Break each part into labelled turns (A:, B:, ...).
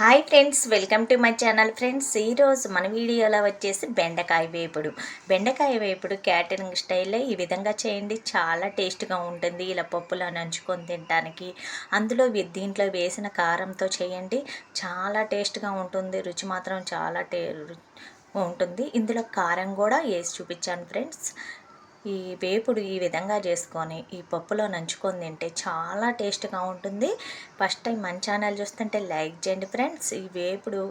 A: Hi friends welcome to my channel friends ఈరోజు మన వీడియోలో వచ్చేసి బెండకాయ వేపుడు. బెండకాయ వేపుడు క్యాటరింగ్ స్టైల్లో ఈ విధంగా చేయండి. చాలా టేస్ట్గా ఉంటుంది. ఇలా పప్పులో నంచుకొని తినడానికి అందులో దీంట్లో వేసిన కారంతో చేయండి. చాలా టేస్ట్గా ఉంటుంది. రుచి మాత్రం చాలా టే రు- ఉంటుంది. ఇందులో కారం కూడా వేసి చూపించాను ఫ్రెండ్స్ ఈ వేపుడు ఈ విధంగా చేసుకొని ఈ పప్పులో నంచుకొని తింటే చాలా టేస్ట్గా ఉంటుంది. ఫస్ట్ టైం మన ఛానల్ చూస్తుంటే లైక్ చేయండి ఫ్రెండ్స్. ఈ వేపుడు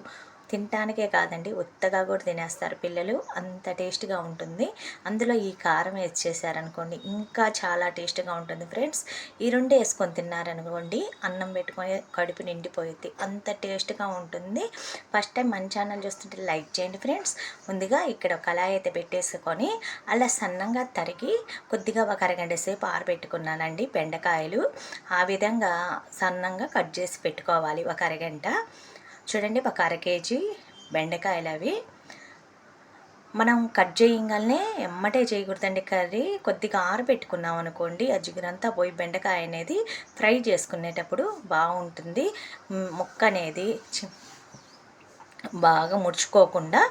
A: తినటానికే కాదండి ఉత్తగా కూడా తినేస్తారు పిల్లలు. అంత టేస్ట్గా ఉంటుంది. అందులో ఈ కారం వేసేసారనుకోండి ఇంకా చాలా టేస్ట్గా ఉంటుంది ఫ్రెండ్స్. ఈ రెండు వేసుకొని తిన్నారనుకోండి అన్నం పెట్టుకొని కడుపు నిండిపోయింది అంత టేస్ట్గా ఉంటుంది. ఫస్ట్ టైం మన ఛానల్ చూస్తుంటే లైక్ చేయండి ఫ్రెండ్స్. ముందుగా ఇక్కడ కళాయి అయితే పెట్టేసుకొని అలా సన్నంగా తరిగి కొద్దిగా ఒక అరగంట సేపు ఆరబెట్టుకున్నానండి బెండకాయలు. ఆ విధంగా సన్నంగా కట్ చేసి పెట్టుకోవాలి ఒక అరగంట. చూడండి ఒక అర కేజీ బెండకాయలు అవి. మనం కట్ చేయగానే ఎమ్మటే చేయకూడదండి కర్రీ. కొద్దిగా ఆరబెట్టుకున్నాం అనుకోండి ఆ జిగురంతా పోయి బెండకాయ అనేది ఫ్రై చేసుకునేటప్పుడు బాగుంటుంది. ముక్క అనేది చి- బాగా ముడుచుకోకుండా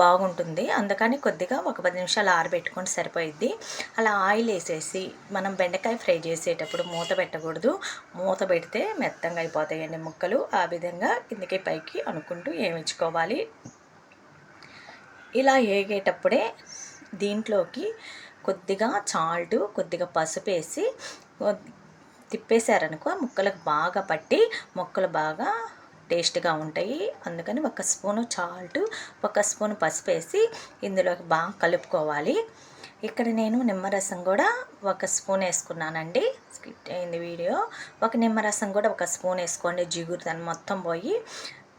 A: బాగుంటుంది. అందుకని కొద్దిగా ఒక పది నిమిషాలు ఆరబెట్టుకొని సరిపోయిద్ది. అలా ఆయిల్ వేసేసి మనం బెండకాయ ఫ్రై చేసేటప్పుడు మూత పెట్టకూడదు. మూత పెడితే మెత్తంగా అయిపోతాయండి ముక్కలు. ఆ విధంగా కిందకి పైకి అనుకుంటూ వేయించుకోవాలి ఇలా వేగేటప్పుడే దీంట్లోకి కొద్దిగా చాల్ట్ కొద్దిగా పసుపు వేసి తిప్పేశారనుకో ముక్కలకు బాగా పట్టి ముక్కలు బాగా టేస్ట్గా ఉంటాయి. అందుకని ఒక స్పూను చాల్ట్ ఒక స్పూన్ పసుపు వేసి ఇందులోకి బాగా కలుపుకోవాలి. ఇక్కడ నేను నిమ్మరసం కూడా ఒక స్పూన్ వేసుకున్నానండి. స్కిప్ అయింది వీడియో. ఒక నిమ్మరసం కూడా ఒక స్పూన్ వేసుకోండి. జిగురు దాన్ని మొత్తం పోయి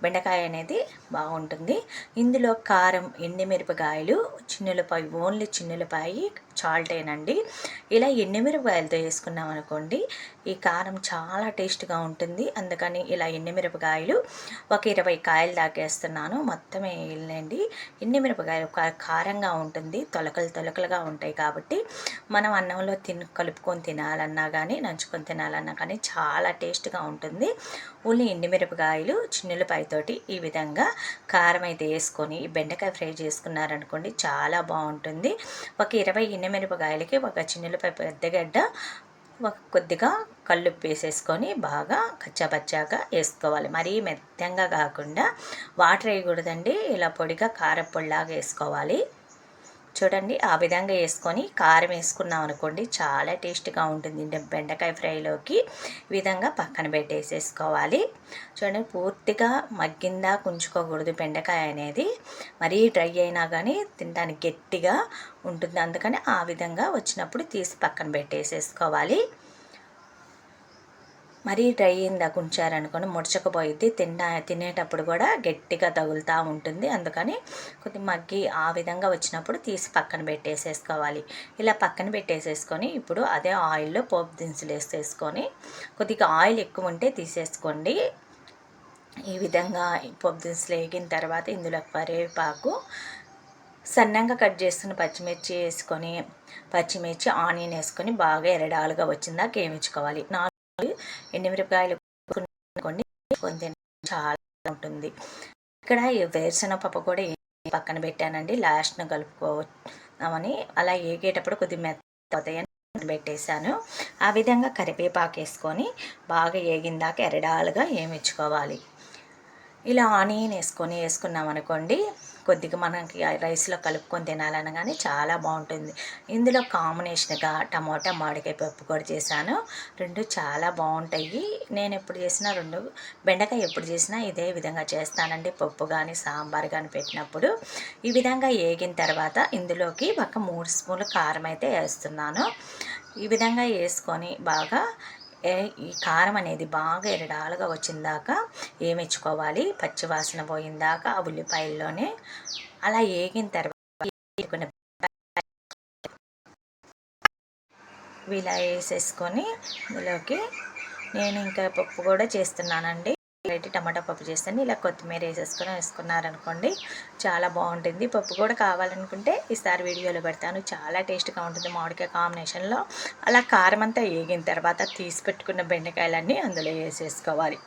A: బెండకాయ అనేది బాగుంటుంది. ఇందులో కారం ఎండిమిరపకాయలు చిన్నులపాయ ఓన్లీ చిన్నులపాయి చాల్టేనండి. ఇలా ఎండుమిరపకాయలతో వేసుకున్నాం అనుకోండి ఈ కారం చాలా టేస్ట్గా ఉంటుంది. అందుకని ఇలా ఎండుమిరపకాయలు ఒక ఇరవై కాయలు దాకేస్తున్నాను. మొత్తం వేయాలండి. ఎండుమిరపకాయలు కారంగా ఉంటుంది. తొలకలు తొలకలుగా ఉంటాయి కాబట్టి మనం అన్నంలో తిని కలుపుకొని తినాలన్నా కానీ నంచుకొని తినాలన్నా కానీ చాలా టేస్ట్గా ఉంటుంది. ఓన్లీ ఎండుమిరపకాయలు చిన్నులపాయతోటి ఈ విధంగా కారం అయితే వేసుకొని ఈ బెండకాయ ఫ్రై చేసుకున్నారనుకోండి చాలా బాగుంటుంది. ఒక ఇరవై మిరపకాయలకి ఒక చిన్నపై పెద్దగడ్డ ఒక కొద్దిగా కల్లుప్పు వేసేసుకొని బాగా కచ్చాపచ్చాగా వేసుకోవాలి. మరీ మెత్తంగా కాకుండా వాటర్ వేయకూడదండి. ఇలా పొడిగా కారపొడిలాగా వేసుకోవాలి. చూడండి ఆ విధంగా వేసుకొని కారం వేసుకున్నాం అనుకోండి చాలా టేస్ట్గా ఉంటుంది. బెండకాయ ఫ్రైలోకి విధంగా పక్కన పెట్టేసేసుకోవాలి. చూడండి పూర్తిగా మగ్గిందా కుంచుకోకూడదు బెండకాయ అనేది. మరీ డ్రై అయినా కానీ తినడానికి గట్టిగా ఉంటుంది. అందుకని ఆ విధంగా వచ్చినప్పుడు తీసి పక్కన పెట్టేసేసుకోవాలి. మరీ డ్రై అయిందా ఉంచారనుకోని ముడచకపోయింది తిన్న తినేటప్పుడు కూడా గట్టిగా తగులుతూ ఉంటుంది. అందుకని కొద్ది మగ్గి ఆ విధంగా వచ్చినప్పుడు తీసి పక్కన పెట్టేసేసుకోవాలి. ఇలా పక్కన పెట్టేసేసుకొని ఇప్పుడు అదే ఆయిల్లో పోపు దినుసులు వేసేసుకొని కొద్దిగా ఆయిల్ ఎక్కువ ఉంటే తీసేసుకోండి. ఈ విధంగా పోపు దినుసులు వేగిన తర్వాత ఇందులో కరివేపాకు సన్నంగా కట్ చేసుకుని పచ్చిమిర్చి వేసుకొని పచ్చిమిర్చి ఆనియన్ వేసుకొని బాగా ఎరడాలుగా వచ్చిందాక వేయించుకోవాలి. ఎండుమిరపకాయలు కొన్ని కొన్ని చాలా ఉంటుంది. ఇక్కడ వేరుశనగపప్పు పప్పు కూడా పక్కన పెట్టానండి. లాస్ట్ను కలుపుకోవని అలా ఏగేటప్పుడు కొద్దిగా మెత్తని పెట్టేశాను. ఆ విధంగా కరివేపాకు వేసుకొని బాగా ఏగిందాక ఎరడాలుగా ఏమిచ్చుకోవాలి ఇలా ఆనియన్ వేసుకొని వేసుకున్నాం అనుకోండి కొద్దిగా మనకి రైస్లో కలుపుకొని తినాలనగానే చాలా బాగుంటుంది. ఇందులో కాంబినేషన్గా టమాటా మామిడికాయ పప్పు కూడా చేశాను. రెండు చాలా బాగుంటాయి. నేను ఎప్పుడు చేసినా రెండు బెండకాయ ఎప్పుడు చేసినా ఇదే విధంగా చేస్తానండి. పప్పు కానీ సాంబార్ కానీ పెట్టినప్పుడు. ఈ విధంగా వేగిన తర్వాత ఇందులోకి ఒక మూడు స్పూన్లు కారం అయితే వేస్తున్నాను. ఈ విధంగా వేసుకొని బాగా ఈ కారం అనేది బాగా ఎరడాలుగా వచ్చిందాక ఏమిచ్చుకోవాలి? పచ్చివాసన పోయిందాక ఆ ఉల్లిపాయల్లోనే అలా ఏగిన తర్వాత ఇలా వేసేసుకొని ఇందులోకి నేను ఇంకా పప్పు కూడా చేస్తున్నానండి. అయితే టమాటా పప్పు చేస్తాను. ఇలా కొత్తిమీర వేసేసుకొని వేసుకున్నారనుకోండి చాలా బాగుంటుంది. పప్పు కూడా కావాలనుకుంటే ఈసారి వీడియోలో పెడతాను. చాలా టేస్ట్గా ఉంటుంది మామిడికాయ కాంబినేషన్లో. అలా కారం అంతా వేగిన తర్వాత తీసి పెట్టుకున్న బెండకాయలన్నీ అందులో వేసేసుకోవాలి.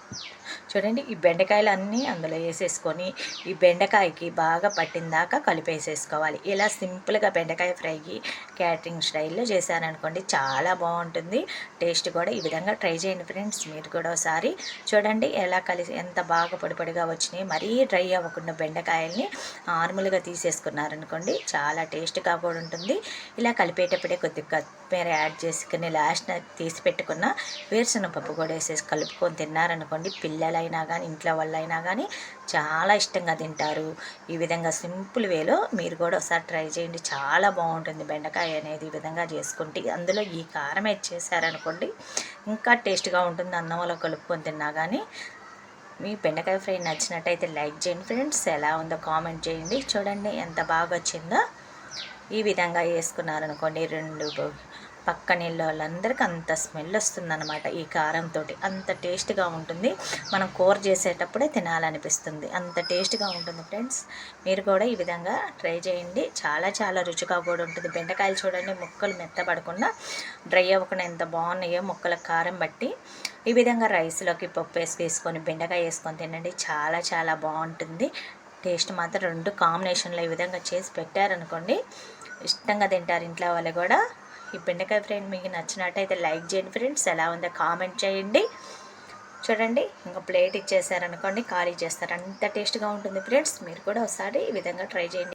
A: చూడండి ఈ బెండకాయలు అన్నీ అందులో వేసేసుకొని ఈ బెండకాయకి బాగా పట్టిందాకా కలిపేసేసుకోవాలి. ఇలా సింపుల్గా బెండకాయ ఫ్రైకి క్యాటరింగ్ స్టైల్లో చేశారనుకోండి చాలా బాగుంటుంది. టేస్ట్ కూడా ఈ విధంగా ట్రై చేయండి ఫ్రెండ్స్. మీరు కూడా ఒకసారి చూడండి ఎలా కలిసి ఎంత బాగా పొడి పొడిగా వచ్చినాయి మరీ డ్రై అవ్వకుండా బెండకాయల్ని నార్మల్గా తీసేసుకున్నారనుకోండి చాలా టేస్ట్గా కూడా ఉంటుంది. ఇలా కలిపేటప్పుడే కొద్దిగా కొత్తిమీర యాడ్ చేసుకుని లాస్ట్ తీసి పెట్టుకున్న వేరుశనగ పప్పు కూడా వేసేసి కలుపుకొని తిన్నారనుకోండి పిల్లలైనా కానీ ఇంట్లో వాళ్ళైనా కానీ చాలా ఇష్టంగా తింటారు. ఈ విధంగా సింపుల్ వేలో మీరు కూడా ఒకసారి ట్రై చేయండి. చాలా బాగుంటుంది బెండకాయ అనేది ఈ విధంగా చేసుకుంటే. అందులో ఈ కారం యాడ్ చేశారనుకోండి ఇంకా టేస్ట్గా ఉంటుంది. అన్నంలో కలుపుకొని తిన్నా కానీ మీ బెండకాయ ఫ్రై నచ్చినట్టయితే లైక్ చేయండి ఫ్రెండ్స్. ఎలా ఉందో కామెంట్ చేయండి. చూడండి ఎంత బాగా వచ్చిందో. ఈ విధంగా వేసుకున్నారనుకోండి రెండు పక్కన వాళ్ళందరికీ అంత స్మెల్ వస్తుందన్నమాట ఈ కారంతో అంత టేస్ట్గా ఉంటుంది. మనం కూర చేసేటప్పుడే తినాలనిపిస్తుంది. అంత టేస్ట్గా ఉంటుంది ఫ్రెండ్స్. మీరు కూడా ఈ విధంగా ట్రై చేయండి. చాలా చాలా రుచిగా కూడా ఉంటుంది. బెండకాయలు చూడండి ముక్కలు మెత్తపడకుండా డ్రై అవ్వకుండా ఎంత బాగున్నాయో ముక్కల కారం బట్టి. ఈ విధంగా రైస్లోకి పప్పు వేసి వేసుకొని బెండకాయ వేసుకొని తినండి. చాలా చాలా బాగుంటుంది. టేస్ట్ మాత్రం రెండు కాంబినేషన్లో ఈ విధంగా చేసి పెట్టారనుకోండి ఇష్టంగా తింటారు ఇంట్లో వాళ్ళు కూడా. ఈ బెండకాయ ఫ్రెండ్ మీకు నచ్చినట్టయితే లైక్ చేయండి ఫ్రెండ్స్. ఎలా ఉందో కామెంట్ చేయండి. చూడండి ఇంకా ప్లేట్ ఇచ్చేసారనుకోండి ఖాళీ చేస్తారు. అంత టేస్ట్గా ఉంటుంది ఫ్రెండ్స్. మీరు కూడా ఒకసారి ఈ విధంగా ట్రై చేయండి.